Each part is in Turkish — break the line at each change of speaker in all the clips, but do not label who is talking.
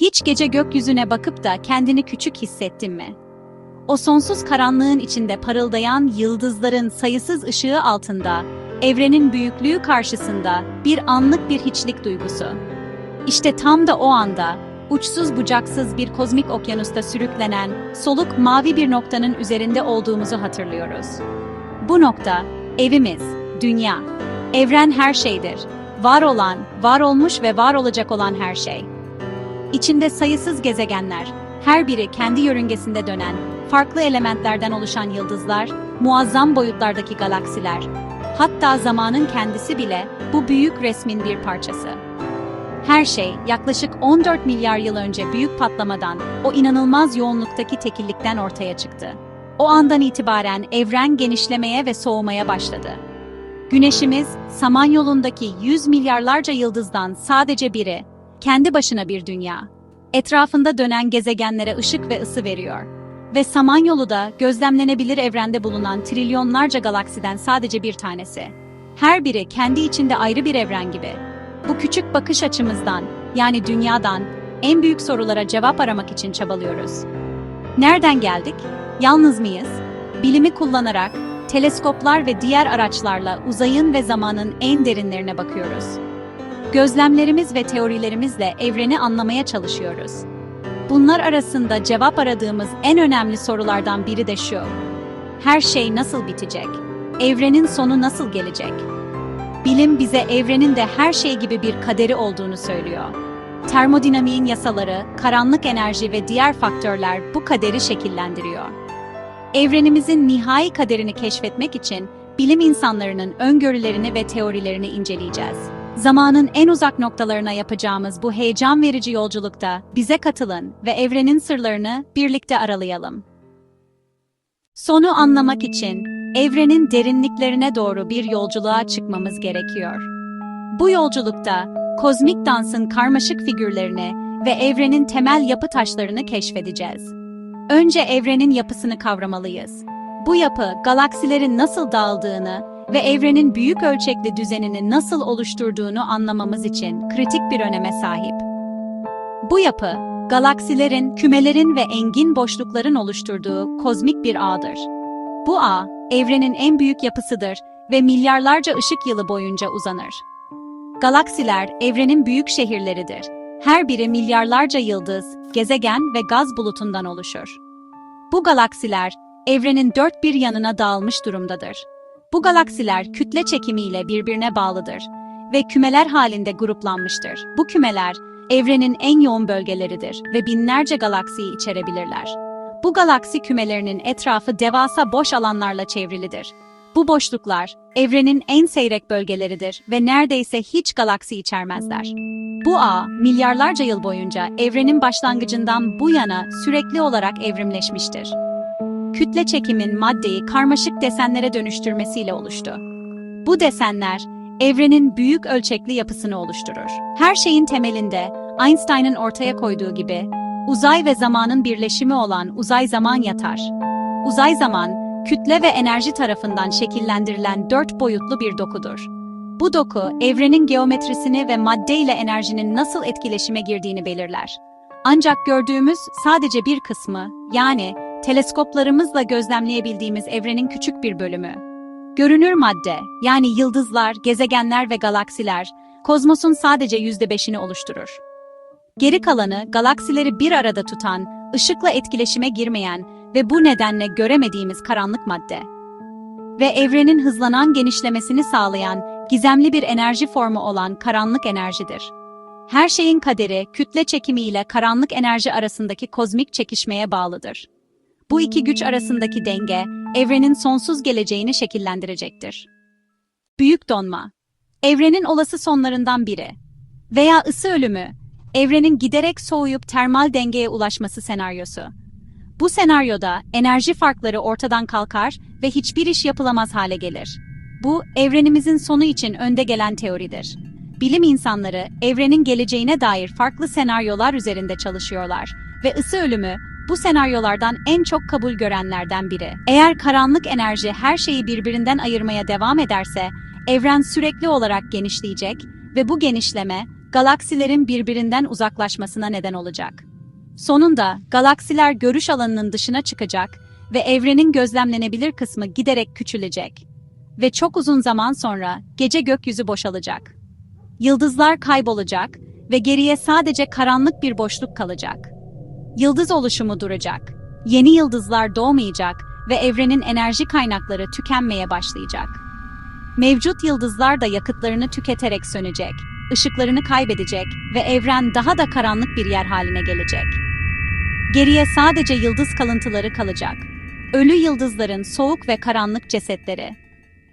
Hiç gece gökyüzüne bakıp da kendini küçük hissettin mi? O sonsuz karanlığın içinde parıldayan yıldızların sayısız ışığı altında, evrenin büyüklüğü karşısında bir anlık bir hiçlik duygusu. İşte tam da o anda, uçsuz bucaksız bir kozmik okyanusta sürüklenen, soluk mavi bir noktanın üzerinde olduğumuzu hatırlıyoruz. Bu nokta, evimiz, dünya. Evren her şeydir. Var olan, var olmuş ve var olacak olan her şey. İçinde sayısız gezegenler, her biri kendi yörüngesinde dönen, farklı elementlerden oluşan yıldızlar, muazzam boyutlardaki galaksiler, hatta zamanın kendisi bile bu büyük resmin bir parçası. Her şey yaklaşık 14 milyar yıl önce büyük patlamadan, o inanılmaz yoğunluktaki tekillikten ortaya çıktı. O andan itibaren evren genişlemeye ve soğumaya başladı. Güneşimiz, Samanyolu'ndaki yüz milyarlarca yıldızdan sadece biri, kendi başına bir dünya. Etrafında dönen gezegenlere ışık ve ısı veriyor. Ve Samanyolu da gözlemlenebilir evrende bulunan trilyonlarca galaksiden sadece bir tanesi. Her biri kendi içinde ayrı bir evren gibi. Bu küçük bakış açımızdan, yani dünyadan, en büyük sorulara cevap aramak için çabalıyoruz. Nereden geldik? Yalnız mıyız? Bilimi kullanarak, teleskoplar ve diğer araçlarla uzayın ve zamanın en derinlerine bakıyoruz. Gözlemlerimiz ve teorilerimizle evreni anlamaya çalışıyoruz. Bunlar arasında cevap aradığımız en önemli sorulardan biri de şu. Her şey nasıl bitecek? Evrenin sonu nasıl gelecek? Bilim bize evrenin de her şey gibi bir kaderi olduğunu söylüyor. Termodinamiğin yasaları, karanlık enerji ve diğer faktörler bu kaderi şekillendiriyor. Evrenimizin nihai kaderini keşfetmek için bilim insanlarının öngörülerini ve teorilerini inceleyeceğiz. Zamanın en uzak noktalarına yapacağımız bu heyecan verici yolculukta bize katılın ve evrenin sırlarını birlikte aralayalım. Sonu anlamak için evrenin derinliklerine doğru bir yolculuğa çıkmamız gerekiyor. Bu yolculukta kozmik dansın karmaşık figürlerini ve evrenin temel yapı taşlarını keşfedeceğiz. Önce evrenin yapısını kavramalıyız. Bu yapı galaksilerin nasıl dağıldığını ve evrenin büyük ölçekli düzenini nasıl oluşturduğunu anlamamız için kritik bir öneme sahip. Bu yapı, galaksilerin, kümelerin ve engin boşlukların oluşturduğu kozmik bir ağdır. Bu ağ, evrenin en büyük yapısıdır ve milyarlarca ışık yılı boyunca uzanır. Galaksiler, evrenin büyük şehirleridir. Her biri milyarlarca yıldız, gezegen ve gaz bulutundan oluşur. Bu galaksiler, evrenin dört bir yanına dağılmış durumdadır. Bu galaksiler kütle çekimiyle birbirine bağlıdır ve kümeler halinde gruplanmıştır. Bu kümeler, evrenin en yoğun bölgeleridir ve binlerce galaksiyi içerebilirler. Bu galaksi kümelerinin etrafı devasa boş alanlarla çevrilidir. Bu boşluklar, evrenin en seyrek bölgeleridir ve neredeyse hiç galaksi içermezler. Bu ağ, milyarlarca yıl boyunca evrenin başlangıcından bu yana sürekli olarak evrimleşmiştir. Kütle çekimin maddeyi karmaşık desenlere dönüştürmesiyle oluştu. Bu desenler, evrenin büyük ölçekli yapısını oluşturur. Her şeyin temelinde, Einstein'ın ortaya koyduğu gibi, uzay ve zamanın birleşimi olan uzay-zaman yatar. Uzay-zaman, kütle ve enerji tarafından şekillendirilen dört boyutlu bir dokudur. Bu doku, evrenin geometrisini ve madde ile enerjinin nasıl etkileşime girdiğini belirler. Ancak gördüğümüz sadece bir kısmı, yani teleskoplarımızla gözlemleyebildiğimiz evrenin küçük bir bölümü. Görünür madde, yani yıldızlar, gezegenler ve galaksiler, kozmosun sadece yüzde beşini oluşturur. Geri kalanı, galaksileri bir arada tutan, ışıkla etkileşime girmeyen ve bu nedenle göremediğimiz karanlık madde. Ve evrenin hızlanan genişlemesini sağlayan gizemli bir enerji formu olan karanlık enerjidir. Her şeyin kaderi, kütle çekimi ile karanlık enerji arasındaki kozmik çekişmeye bağlıdır. Bu iki güç arasındaki denge, evrenin sonsuz geleceğini şekillendirecektir. Büyük donma, evrenin olası sonlarından biri veya ısı ölümü, evrenin giderek soğuyup termal dengeye ulaşması senaryosu. Bu senaryoda enerji farkları ortadan kalkar ve hiçbir iş yapılamaz hale gelir. Bu, evrenimizin sonu için önde gelen teoridir. Bilim insanları, evrenin geleceğine dair farklı senaryolar üzerinde çalışıyorlar ve ısı ölümü, bu senaryolardan en çok kabul görenlerden biri. Eğer karanlık enerji her şeyi birbirinden ayırmaya devam ederse, evren sürekli olarak genişleyecek ve bu genişleme, galaksilerin birbirinden uzaklaşmasına neden olacak. Sonunda galaksiler görüş alanının dışına çıkacak ve evrenin gözlemlenebilir kısmı giderek küçülecek. Ve çok uzun zaman sonra gece gökyüzü boşalacak. Yıldızlar kaybolacak ve geriye sadece karanlık bir boşluk kalacak. Yıldız oluşumu duracak. Yeni yıldızlar doğmayacak ve evrenin enerji kaynakları tükenmeye başlayacak. Mevcut yıldızlar da yakıtlarını tüketerek sönecek, ışıklarını kaybedecek ve evren daha da karanlık bir yer haline gelecek. Geriye sadece yıldız kalıntıları kalacak. Ölü yıldızların soğuk ve karanlık cesetleri.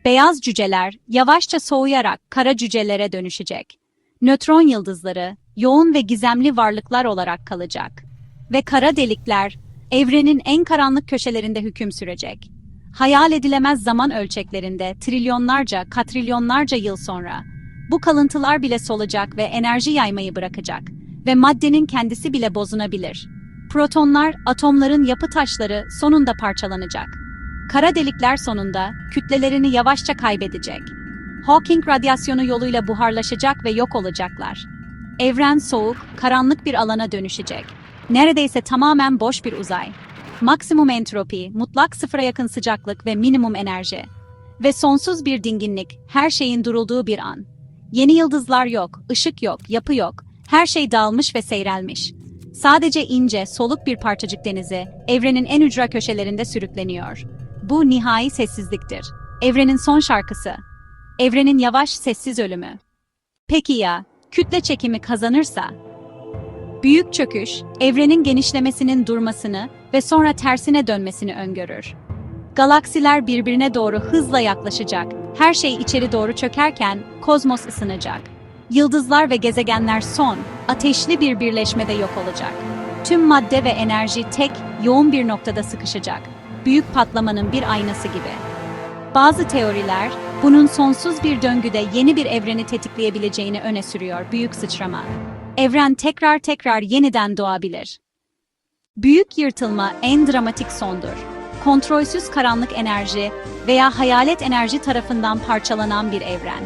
Beyaz cüceler yavaşça soğuyarak kara cücelere dönüşecek. Nötron yıldızları yoğun ve gizemli varlıklar olarak kalacak. Ve kara delikler evrenin en karanlık köşelerinde hüküm sürecek. Hayal edilemez zaman ölçeklerinde trilyonlarca, katrilyonlarca yıl sonra bu kalıntılar bile solacak ve enerji yaymayı bırakacak ve maddenin kendisi bile bozunabilir. Protonlar, atomların yapı taşları sonunda parçalanacak. Kara delikler sonunda kütlelerini yavaşça kaybedecek. Hawking radyasyonu yoluyla buharlaşacak ve yok olacaklar. Evren soğuk, karanlık bir alana dönüşecek. Neredeyse tamamen boş bir uzay. Maksimum entropi, mutlak sıfıra yakın sıcaklık ve minimum enerji. Ve sonsuz bir dinginlik, her şeyin durulduğu bir an. Yeni yıldızlar yok, ışık yok, yapı yok. Her şey dağılmış ve seyrelmiş. Sadece ince, soluk bir parçacık denizi, evrenin en ücra köşelerinde sürükleniyor. Bu nihai sessizliktir. Evrenin son şarkısı. Evrenin yavaş, sessiz ölümü. Peki ya, kütle çekimi kazanırsa? Büyük çöküş, evrenin genişlemesinin durmasını ve sonra tersine dönmesini öngörür. Galaksiler birbirine doğru hızla yaklaşacak, her şey içeri doğru çökerken kozmos ısınacak. Yıldızlar ve gezegenler son, ateşli bir birleşmede yok olacak. Tüm madde ve enerji tek, yoğun bir noktada sıkışacak. Büyük patlamanın bir aynası gibi. Bazı teoriler, bunun sonsuz bir döngüde yeni bir evreni tetikleyebileceğini öne sürüyor büyük sıçrama. Evren tekrar tekrar yeniden doğabilir. Büyük yırtılma en dramatik sondur. Kontrolsüz karanlık enerji veya hayalet enerji tarafından parçalanan bir evren.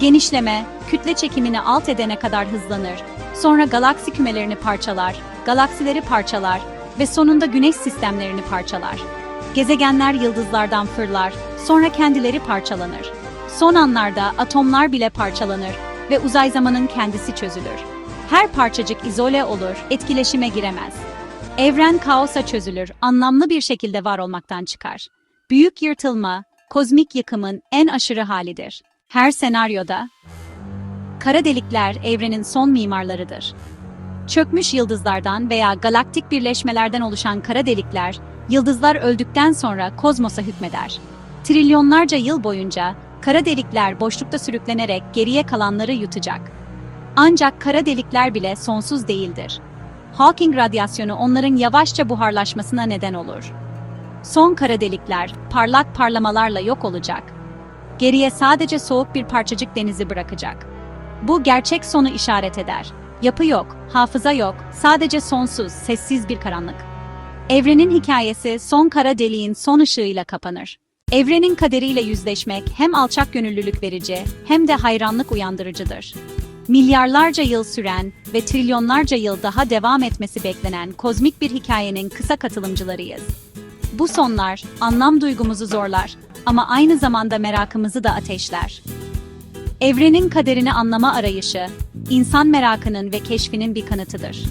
Genişleme, kütle çekimini alt edene kadar hızlanır. Sonra galaksi kümelerini parçalar, galaksileri parçalar ve sonunda güneş sistemlerini parçalar. Gezegenler yıldızlardan fırlar, sonra kendileri parçalanır. Son anlarda atomlar bile parçalanır ve uzay zamanın kendisi çözülür. Her parçacık izole olur, etkileşime giremez. Evren kaosa çözülür, anlamlı bir şekilde var olmaktan çıkar. Büyük yırtılma, kozmik yıkımın en aşırı halidir. Her senaryoda, kara delikler evrenin son mimarlarıdır. Çökmüş yıldızlardan veya galaktik birleşmelerden oluşan kara delikler, yıldızlar öldükten sonra kozmosa hükmeder. Trilyonlarca yıl boyunca kara delikler boşlukta sürüklenerek geriye kalanları yutacak. Ancak kara delikler bile sonsuz değildir. Hawking radyasyonu onların yavaşça buharlaşmasına neden olur. Son kara delikler parlak parlamalarla yok olacak. Geriye sadece soğuk bir parçacık denizi bırakacak. Bu gerçek sonu işaret eder. Yapı yok, hafıza yok, sadece sonsuz, sessiz bir karanlık. Evrenin hikayesi son kara deliğin son ışığıyla kapanır. Evrenin kaderiyle yüzleşmek hem alçak gönüllülük verici hem de hayranlık uyandırıcıdır. Milyarlarca yıl süren ve trilyonlarca yıl daha devam etmesi beklenen kozmik bir hikayenin kısa katılımcılarıyız. Bu sonlar anlam duygumuzu zorlar ama aynı zamanda merakımızı da ateşler. Evrenin kaderini anlama arayışı, insan merakının ve keşfinin bir kanıtıdır.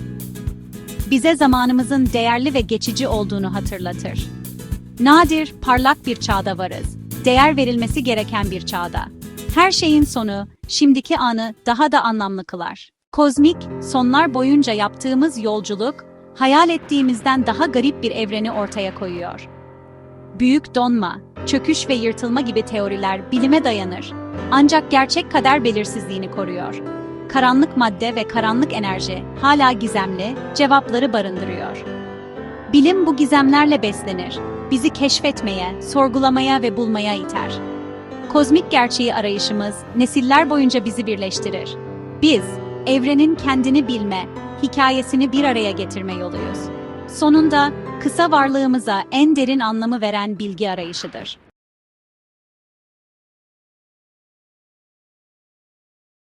Bize zamanımızın değerli ve geçici olduğunu hatırlatır. Nadir, parlak bir çağda varız. Değer verilmesi gereken bir çağda. Her şeyin sonu, şimdiki anı daha da anlamlı kılar. Kozmik, sonlar boyunca yaptığımız yolculuk, hayal ettiğimizden daha garip bir evreni ortaya koyuyor. Büyük donma, çöküş ve yırtılma gibi teoriler bilime dayanır. Ancak gerçek kader belirsizliğini koruyor. Karanlık madde ve karanlık enerji hala gizemli, cevapları barındırıyor. Bilim bu gizemlerle beslenir. Bizi keşfetmeye, sorgulamaya ve bulmaya iter. Kozmik gerçeği arayışımız nesiller boyunca bizi birleştirir. Biz, evrenin kendini bilme, hikayesini bir araya getirme yoluyuz. Sonunda kısa varlığımıza en derin anlamı veren bilgi arayışıdır.